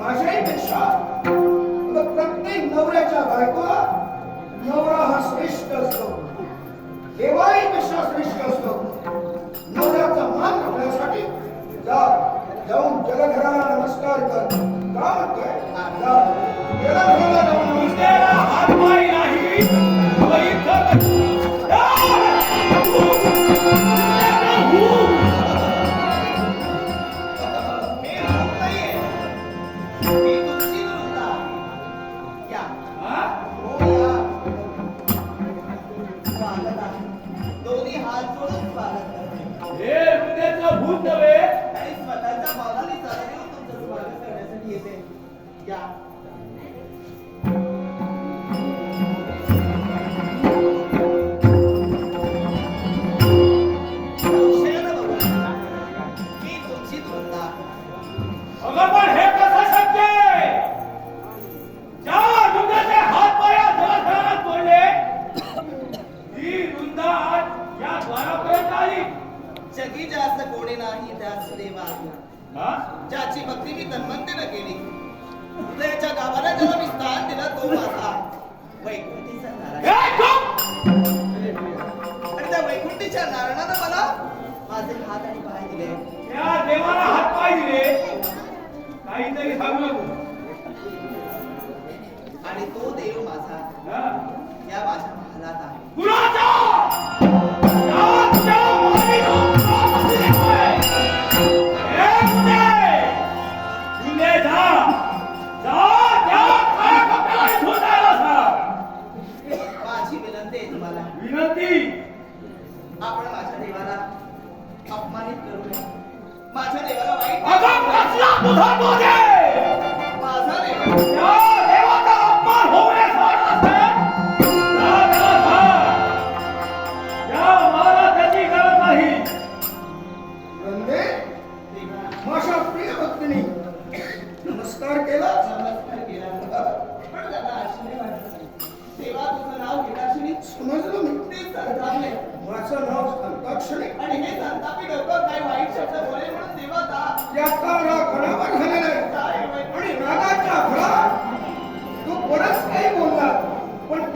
माझ्याहीपेक्षा प्रत्येक नवऱ्याच्या बायको नवरा हा श्रेष्ठ असतो. देवाही पेक्षा श्रेष्ठ असतो. नवऱ्याचा मान राखण्यासाठी जा जाऊन जलघराला नमस्कार कर. का म्हणतोय जलघराला जाऊन नमस्कार हात पाय हृदयाचं भूत नव्हे आणि स्वतःच्या चालत येऊन तुमचं स्वागत करण्यासाठी येते. या. हे या द्वारापर्यंत आली. जगी जास्त कोणी नाही त्यास देवा? ज्याची भक्ती मी तन्मंतीनं केली. हृदयाच्या गावाला ज्याला मी स्थान दिलं तो माझा वैकुंठीचा नारायण! आणि त्या वैकुंठीच्या नारायणानं मला माझे हात आणि पाय दिले. त्या देवाला हात पाय दिले. काहीतरी सांगू आणि तो देव माझा? या माझ्या महालात आहे. अपमानित करू नये माझ्या देवाला वाईट अगं कसला तुझा बोध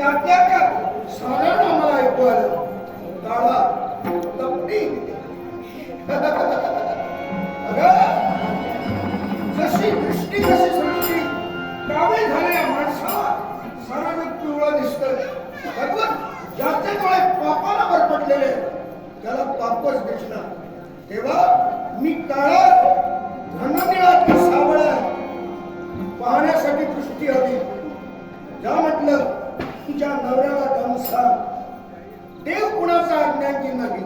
त्या त्या त्यात साधारण आम्हाला ऐकू आलं काळा तपटी जशी दृष्टी जशी सृष्टी. कावीळ झालेल्या माणसाला सारा जग पिवळं दिसतं भगवत ज्याचे डोळे पापाला वर पडलेले त्याला पापच दिसणार. तेव्हा मी काळा धननिळा की सावळा पाहण्यासाठी दृष्टी हवी. ज्या म्हटलं तुझ्या नवऱ्याला दमसा देव कुणाचा अज्ञानी नाही.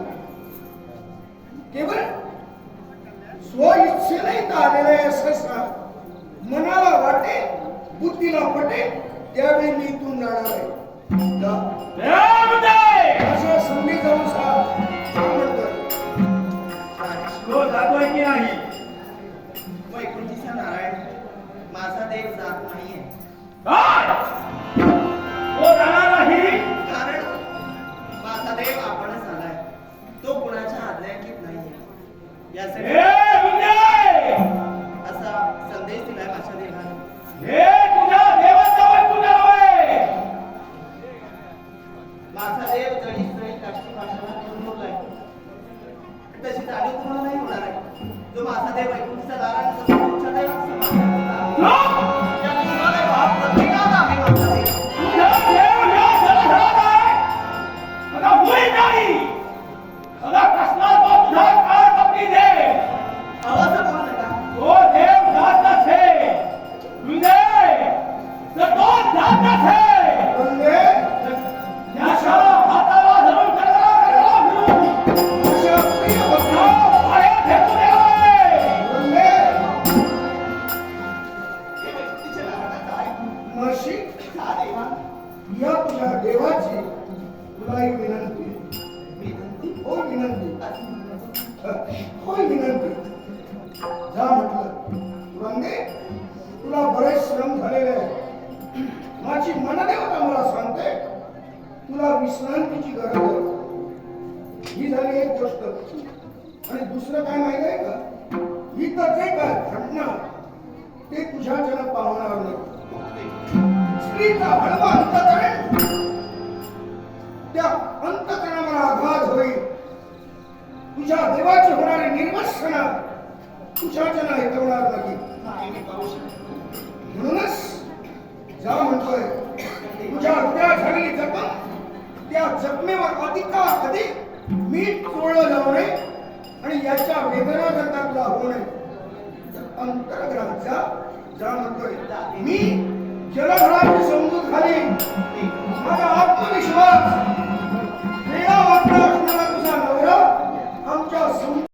केवळ स्व इच्छेने इथं आलेलं आहे असं सांग. मनाला वाटे बुद्धीला पटे त्यावेळी मी इथून जाणार आहे! अशा संधी जाऊन सांग. जातोय की नाही? वैकुंठीचा नारायण माझा देव जात नाहीये. या तुझ्या देवाची तुला एक विनंती हो विनंती? हो विनंती. होय विनंती. जा म्हटलं तुरंगे तुला बरेच श्रम झालेले आहे माझी मनदेवता मला सांगते तुला विश्रांतीची गरज आहे. ही झाली एक गोष्ट. आणि दुसरं काय माहिती आहे का? ही तिथं जे काय घडणार ते तुझ्याच्यानं पाहणार नाही. स्त्रीचा हळवा अंतकरण त्या अंतकरणावर आघात होईल. तुझ्या देवाची होणारी निर्वसना तुझ्याच्यानं ऐकवणार नाही नाही. म्हणूनच जा म्हणतोय तुझ्या हृदयात झालेली जखम त्या जखमेवर अधिका अधिक मीठ चोळलं जाऊ नये आणि याच्या वेदना जर का तुला होऊ नये जा म्हणतोय मी जलधराची समजूत खाली माझा आत्मविश्वास